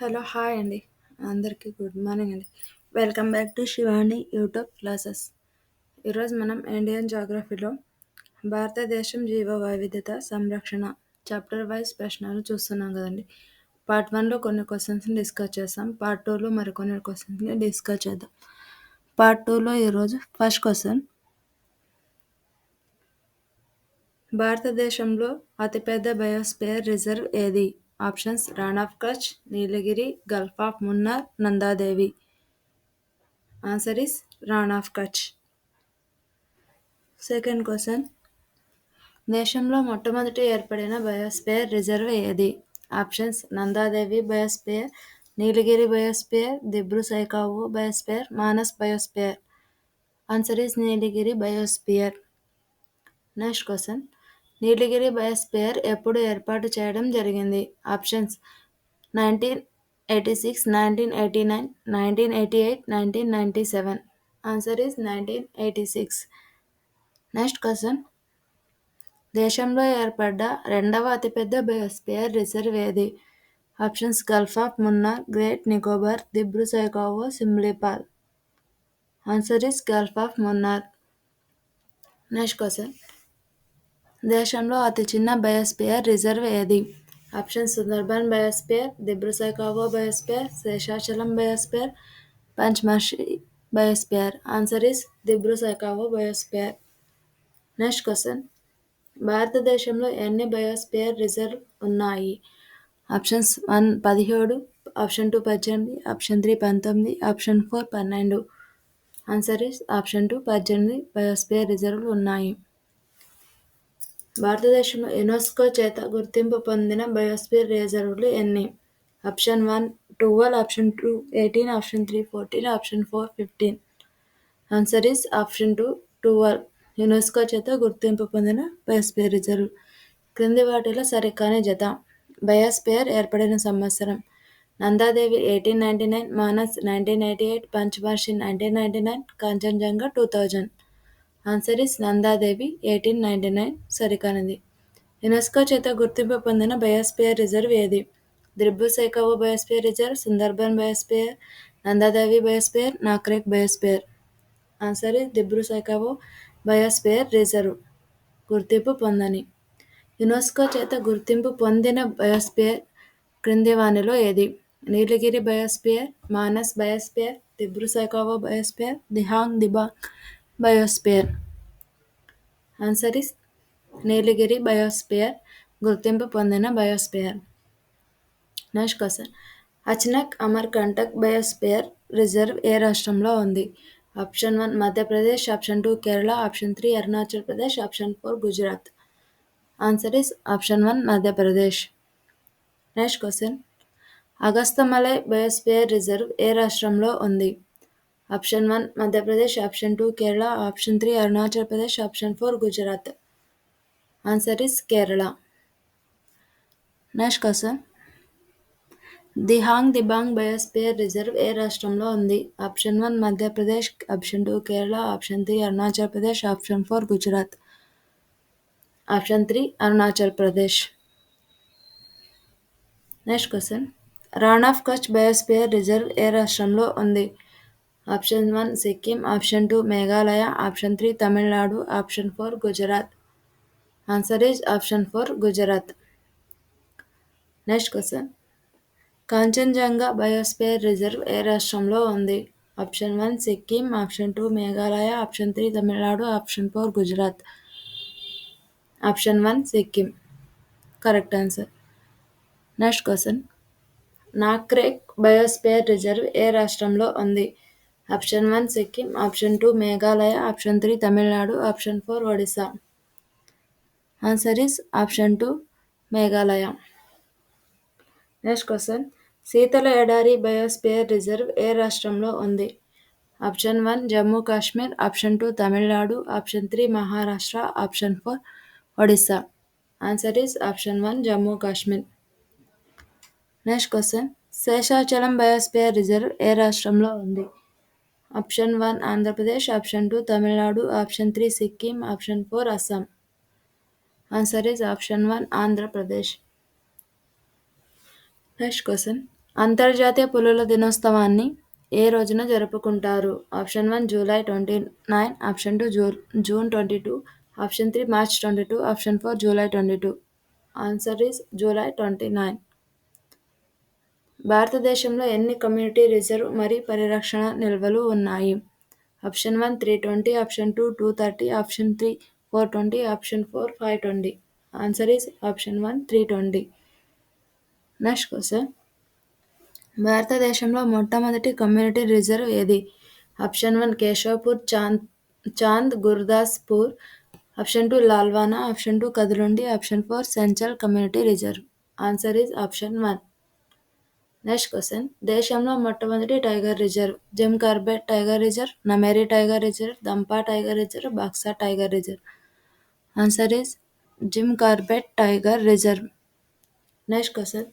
Hello hi అండి. అందరికీ good morning అండి. Welcome back to Shivani YouTube classes. ఈరోజు మనం ఇండియన్ జాగ్రఫీలో భారతదేశం జీవ వైవిధ్యత సంరక్షణ చాప్టర్ వైజ్ ప్రశ్నలు చూస్తున్నాం కదండి. పార్ట్ వన్లో కొన్ని క్వశ్చన్స్ని డిస్కస్ చేస్తాం. పార్ట్ టూలో మరికొన్ని క్వశ్చన్స్ని డిస్కస్ చేద్దాం. పార్ట్ టూలో ఈరోజు ఫస్ట్ క్వశ్చన్ భారతదేశంలో అతిపెద్ద బయోస్పియర్ రిజర్వ్ ఏది? Options Rann of of Kutch Nilgiri gulf of Munnar Nanda Devi. Answer is Rann of Kutch. Second question. దేశంలో మొట్టమొదటి ఏర్పడిన బయోస్పియర్ రిజర్వ్ ఏది? Options Nanda Devi biosphere Nilgiri biosphere Dibru Saikhowa biosphere Manas biosphere. Answer is Nilgiri biosphere. Next question. Nilgiri biosphere ఎప్పుడు ఏర్పాటు చేయడం జరిగింది. Options nineteen eighty six nineteen eighty nine nineteen eighty eight nineteen ninety seven. Answer is nineteen eighty six. Next question. దేశంలో ఏర్పడ్డ రెండవ అతిపెద్ద biosphere reserve ఏది? Options gulf of Munnar great Nicobar Dibru Saikhowa Simlipal. Answer is gulf of Munnar. Next question. దేశంలో అతి చిన్న biosphere reserve ఏది? Option Sundarban biosphere Dibru Saikhowa biosphere Seshachalam biosphere Pachmarhi biosphere. Answer is Dibru Saikhowa biosphere. Next question. భారతదేశంలో ఎన్ని biosphere reserve ఉన్నాయి? Options one పదిహేడు option two పద్దెనిమిది option three పంతొమ్మిది ఆప్షన్ ఫోర్ పన్నెండు. ఆన్సర్ ఇస్ ఆప్షన్ టూ పద్దెనిమిది biosphere రిజర్వ్లు ఉన్నాయి. భారతదేశంలో యునెస్కో చేత గుర్తింపు పొందిన బయోస్పియర్ రిజర్వ్లు ఎన్ని? Option one twelve option two eighteen option three fourteen option four fifteen. Answer is option two twelve. UNESCO చేత గుర్తింపు పొందిన బయోస్పియర్ రిజర్వ్. క్రింది వాటిలో సరికాని జత. బయోస్పియర్ ఏర్పడిన సంవత్సరం. Nanda Devi eighteen ninety nine Manas nineteen eighty eight పంచవర్షి nineteen ninety nine Kanchenjunga two thousand. Answer is Nanda Devi eighteen ninety nine సరికానిది UNESCO చేత గుర్తింపు పొందిన బయోస్పియర్ రిజర్వ్ ఏది? Dibru Saikhowa biosphere reserve Sundarban biosphere Nanda Devi biosphere Nokrek biosphere. Answer is Dibru Saikhowa biosphere reserve. గుర్తింపు పొందని. UNESCO చేత గుర్తింపు పొందిన biosphere క్రింది వానిలో ఏది? Nilgiri biosphere Manas biosphere Dibru Saikhowa biosphere Dihang Dibang biosphere answer is Nilgiri biosphere గుర్తింపు పొందిన biosphere next question Achanakmar Amarkantak biosphere reserve ఏ రాష్ట్రంలో ఉంది? Option one Madhya Pradesh option two Kerala option three Arunachal Pradesh option four Gujarat answer is option one Madhya Pradesh next question Agasthyamalai biosphere reserve ఏ రాష్ట్రంలో ఉంది? Option one Madhya Pradesh option two Kerala option three Arunachal Pradesh option four Gujarat. Answer is Kerala. Next question. Dihang Dibang biosphere reserve ఏ రాష్ట్రంలో ఉంది? Option one Madhya Pradesh option two Kerala option three Arunachal Pradesh option four Gujarat. Option three Arunachal Pradesh. Next question. Rann of Kutch biosphere reserve ఏ రాష్ట్రంలో ఉంది? Option one Sikkim option two Meghalaya option three Tamil Nadu option four Gujarat. Answer is option four Gujarat. Next question. Kanchenjunga biosphere reserve ఏ రాష్ట్రంలో ఉంది? Option one Sikkim option two Meghalaya option three Tamil Nadu option four Gujarat. Option one Sikkim. Correct answer. Next question. Nokrek biosphere reserve ఏ రాష్ట్రంలో ఉంది? Option one Sikkim option two Meghalaya option three Tamil Nadu option four Odisha. Answer is option two Meghalaya. Next question. శీతల ఎడారి biosphere reserve ఏ రాష్ట్రంలో ఉంది? Option one Jammu Kashmir option two Tamil Nadu option three Maharashtra option four Odisha answer is option one Jammu Kashmir. Next question. Seshachalam biosphere reserve ఏ రాష్ట్రంలో ఉంది? Option one Andhra Pradesh option two Tamil Nadu option three Sikkim option four Assam. Answer is option one Andhra Pradesh. Next question. అంతర్జాతీయ పులుల దినోత్సవాన్ని ఏ రోజున జరుపుకుంటారు? Option one July twenty nine option two ju June twenty two option three March twenty two option four July twenty two. Answer is July twenty nine. భారతదేశంలో ఎన్ని community reserve మరియు పరిరక్షణ నిల్వలు ఉన్నాయి? Option one three twenty option two two thirty option three four twenty option four five twenty. Answer is option one three twenty. Next question. భారతదేశంలో మొట్టమొదటి community reserve ఏది? Option one Keshopur Chand Chand Gurdaspur option two Lalwan option two Kadalundi option four Senchal community reserve. Answer is option one. Next question దేశంలో మొట్టమొదటి tiger reserve Jim Corbett tiger reserve Nameri tiger reserve Dampa tiger reserve Buxa tiger reserve answer is Jim Corbett tiger reserve next question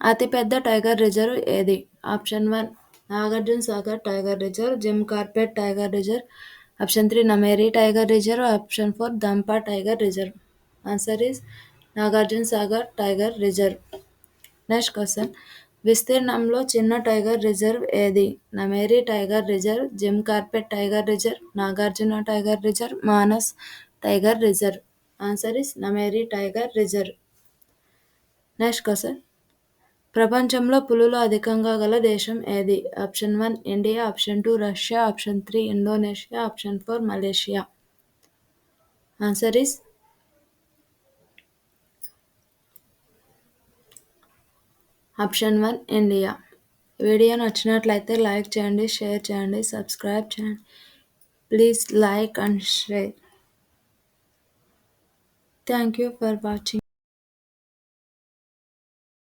అతిపెద్ద tiger reserve ఏది? Option one Nagarjuna Sagar tiger reserve Jim Corbett tiger reserve option three Nameri tiger reserve option four Dampa tiger reserve answer is Nagarjuna Sagar tiger reserve next question విస్తీర్ణంలో చిన్న tiger reserve ఏది? Nameri tiger reserve Jim Corbett tiger reserve Nagarjuna tiger reserve Manas tiger reserve? Answer is Nameri tiger reserve. Next question ప్రపంచంలో పులులు అధికంగా గల దేశం ఏది? Option one India option two Russia option three Indonesia option four Malaysia answer is option one India. Video నచ్చినట్లయితే like చేయండి share చేయండి subscribe చేయండి. Please like and share. Thank you for watching.